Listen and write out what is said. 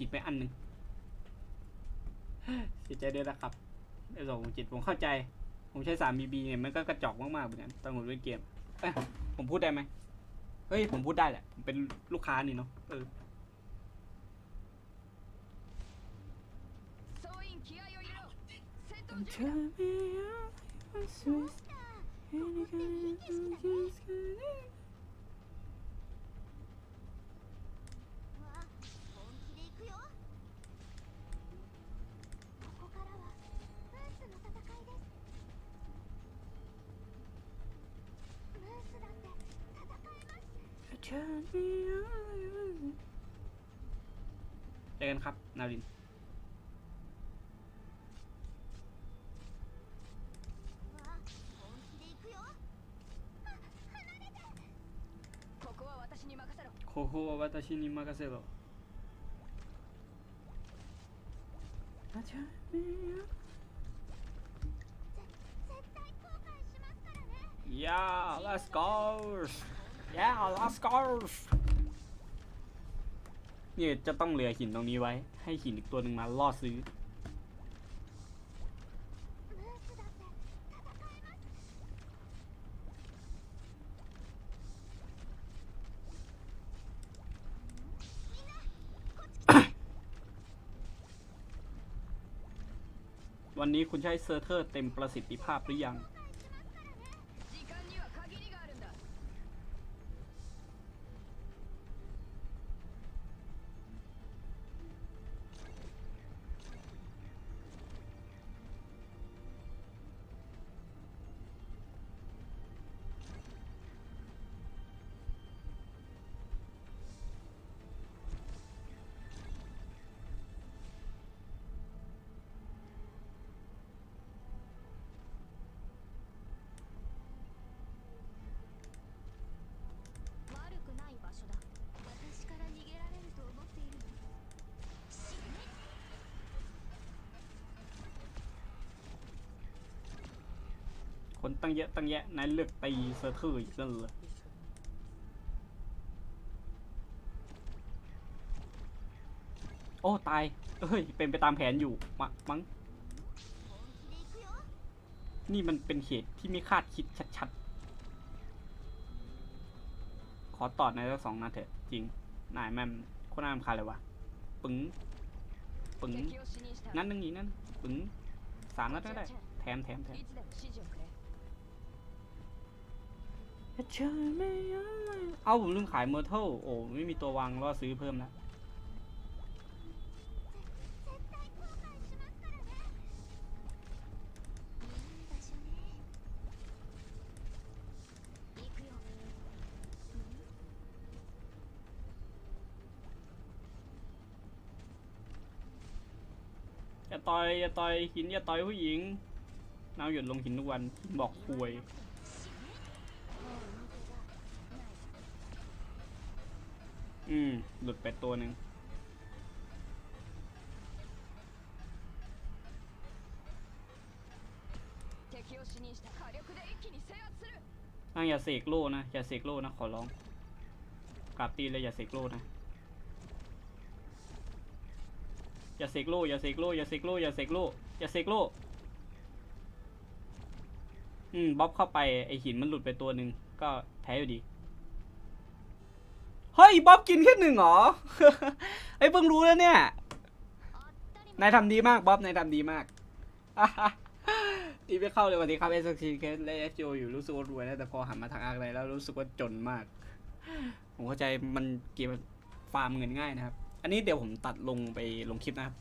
ฉีดไปอันหนึ่งเสียใจด้วยนะครับไอ้สองจิตผมเข้าใจ ผมใช้สามบีบีเนี่ยมันก็กระจอกมากๆเหมือนกันตอนผมเล่นเกมเอ้ผมพูดได้ไหมเฮ้ย ผมพูดได้แหละผมเป็นลูกค้านี่เนาะเออเธอไม่เอาสวย เจอกันครับ นาริน わ本気で行くよあ離れてここは私に任せろโคโฮวาตาชินิมาก Yeah let's go เนี่ยจะต้องเหลือหินตรงนี้ไว้ ให้หินอีกตัวหนึ่งมาล่อซื้อ วันนี้คุณใช้เซอร์เทอร์เต็มประสิทธิภาพหรือยัง คนตั้งเยอะตั้งแยะนายเลือกตีเสือถืออีกนั่นเลยโอ้ตาย เอ้ย เป็นไปตามแผนอยู่มมั้ง นี่มันเป็นเหตุที่ไม่คาดคิดชัดๆ ขอตอดในสักสองนาทีจริง นายแม่มคนน่ารำคาญเลยวะปึ๋งปึ๋งนั่นนึงอีกนั่นปึ๋งสามนัดก็ได้ แถมแถมแถม เอาผมลืมขายเมอร์เทลโอ้ไม่มีตัววางรอซื้อเพิ่มนะอย่าต่อยอย่าต่อยหินอย่าต่อยผู้หญิงนางหยดลงหินทุกวันหินบอกควย อืม หลุดไปตัวหนึ่งอ่งอย่าเสกโล่นะ อย่าเสกโล่นะ ขอร้องกราบตีเลยอย่าเสกโล่นะ อย่าเสกโล่อย่าเสกโล่อย่าเสกโล่อย่าเสกโล่อย่าเสกโล่อืมบ๊อบเข้าไปไอหินมันหลุดไปตัวหนึ่งก็แพ้อยู่ดี เฮ้ยบ๊อบกินแค่หนึ่งเหรอไอ้ยเพิ่งรู้แล้วเนี่ยนายทำดีมากบ๊อบนายทำดีมากตีไม่เข้าเลยสวันนี้ครับเอสซีเคสและเอฟโอยู่รู้สึกว่ารวยนะแต่พอหันมาทางอาร์คไนแล้วรู้สึกว่าจนมาก ผมเข้าใจมันเกมฟาร์มเงินง่ายนะครับ อันนี้เดี๋ยวผมตัดลงไปลงคลิปนะครับ